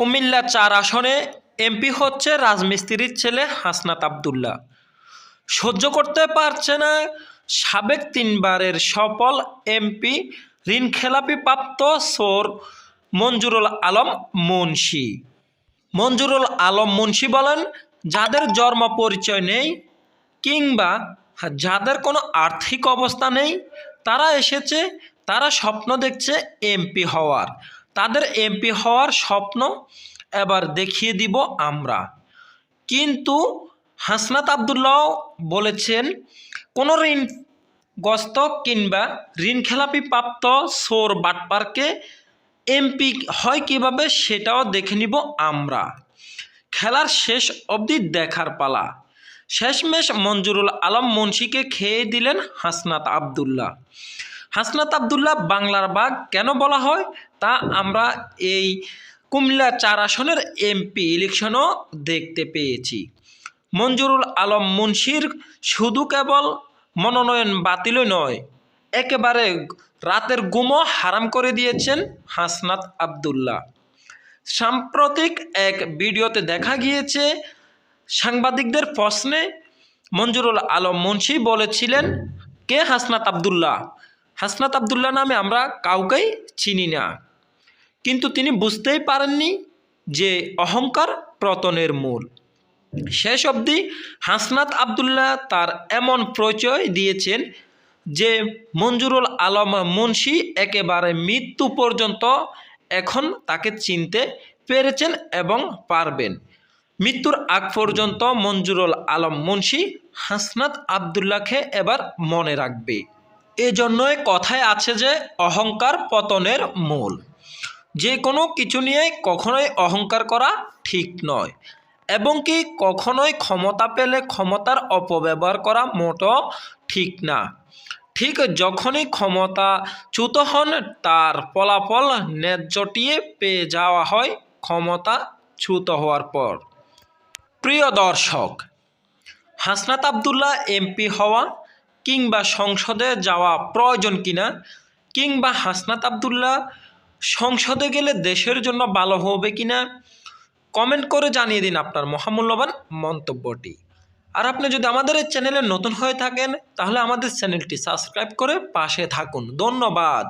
কুমিল্লা চার আসনে এমপি হচ্ছে রাজমিস্ত্রির ছেলে হাসনাত আবদুল্লাহ। সহ্য করতে পারছে না, সাবেক তিনবারের সফল এমপি ঋণ খেলাপি প্রাপ্ত সোর মঞ্জুরুল আলম মুন্সি। মঞ্জুরুল আলম মুন্সি বলেন, যাদের জন্ম পরিচয় নেই কিংবা যাদের কোনো আর্থিক অবস্থা নেই, তারা এসেছে, তারা স্বপ্ন দেখছে এমপি হওয়ার। তাদের এমপি হওয়ার স্বপ্ন এবার দেখিয়ে দিব আমরা। কিন্তু হাসনাত আবদুল্লাহ বলেছেন, কোনো ঋণগ্রস্ত কিংবা ঋণ খেলাপি প্রাপ্ত সোর বাটপারকে এমপি হয় কীভাবে সেটাও দেখে নিব আমরা। খেলার শেষ অবধি দেখার পালা। শেষমেশ মঞ্জুরুল আলম মুন্সিকে খেয়ে দিলেন হাসনাত আবদুল্লাহ। হাসনাত আবদুল্লাহ বাংলার বাঘ কেন বলা হয়? তা আমরা এই কুমিল্লা চার আসনের এমপি ইলেকশনও দেখতে পেয়েছি। মঞ্জুরুল আলম মুন্সির শুধু কেবল মনোনয়ন বাতিলই নয়, একেবারে রাতের গুমও হারাম করে দিয়েছেন হাসনাত আবদুল্লাহ। সাম্প্রতিক এক ভিডিওতে দেখা গিয়েছে, সাংবাদিকদের প্রশ্নে মঞ্জুরুল আলম মুন্সি বলেছিলেন, কে হাসনাত আবদুল্লাহ? হাসনাত আবদুল্লাহ নামে আমরা কাউকেই চিনি না। কিন্তু তিনি বুঝতেই পারেননি যে অহংকার পতনের মূল। শেষ অবধি হাসনাত আবদুল্লাহ তার এমন পরিচয় দিয়েছেন যে মঞ্জুরুল আলম মুন্সি একেবারে মৃত্যু পর্যন্ত এখন তাকে চিনতে পেরেছেন এবং পারবেন। মৃত্যুর আগ পর্যন্ত মঞ্জুরুল আলম মুন্সি হাসনাত আবদুল্লাহকে এবার মনে রাখবে। এজন্যই কথায় আছে যে অহংকার পতনের মূল। যে কোনো কিছু নিয়ে কখনোই অহংকার করা ঠিক নয়, এবং কি কখনোই ক্ষমতা পেলে ক্ষমতার অপব্যবহার করা মোটো ঠিক না। ঠিক যখনই ক্ষমতা চ্যুত হন, তার ফলাফল ন্যায্যটিয়ে পেয়ে যাওয়া হয় ক্ষমতা চ্যুত হওয়ার পর। প্রিয় দর্শক, হাসনাত আবদুল্লাহ এমপি হওয়া কিংবা সংসদে যাওয়া প্রয়োজন কিনা, কিংবা হাসনাত আবদুল্লাহ সংসদে গেলে দেশের জন্য ভালো হবে কিনা কমেন্ট করে জানিয়ে দিন আপনার মহামূল্যবান মন্তব্যটি। আর আপনি যদি আমাদের চ্যানেলে নতুন হয়ে থাকেন, তাহলে আমাদের চ্যানেলটি সাবস্ক্রাইব করে পাশে থাকুন। ধন্যবাদ।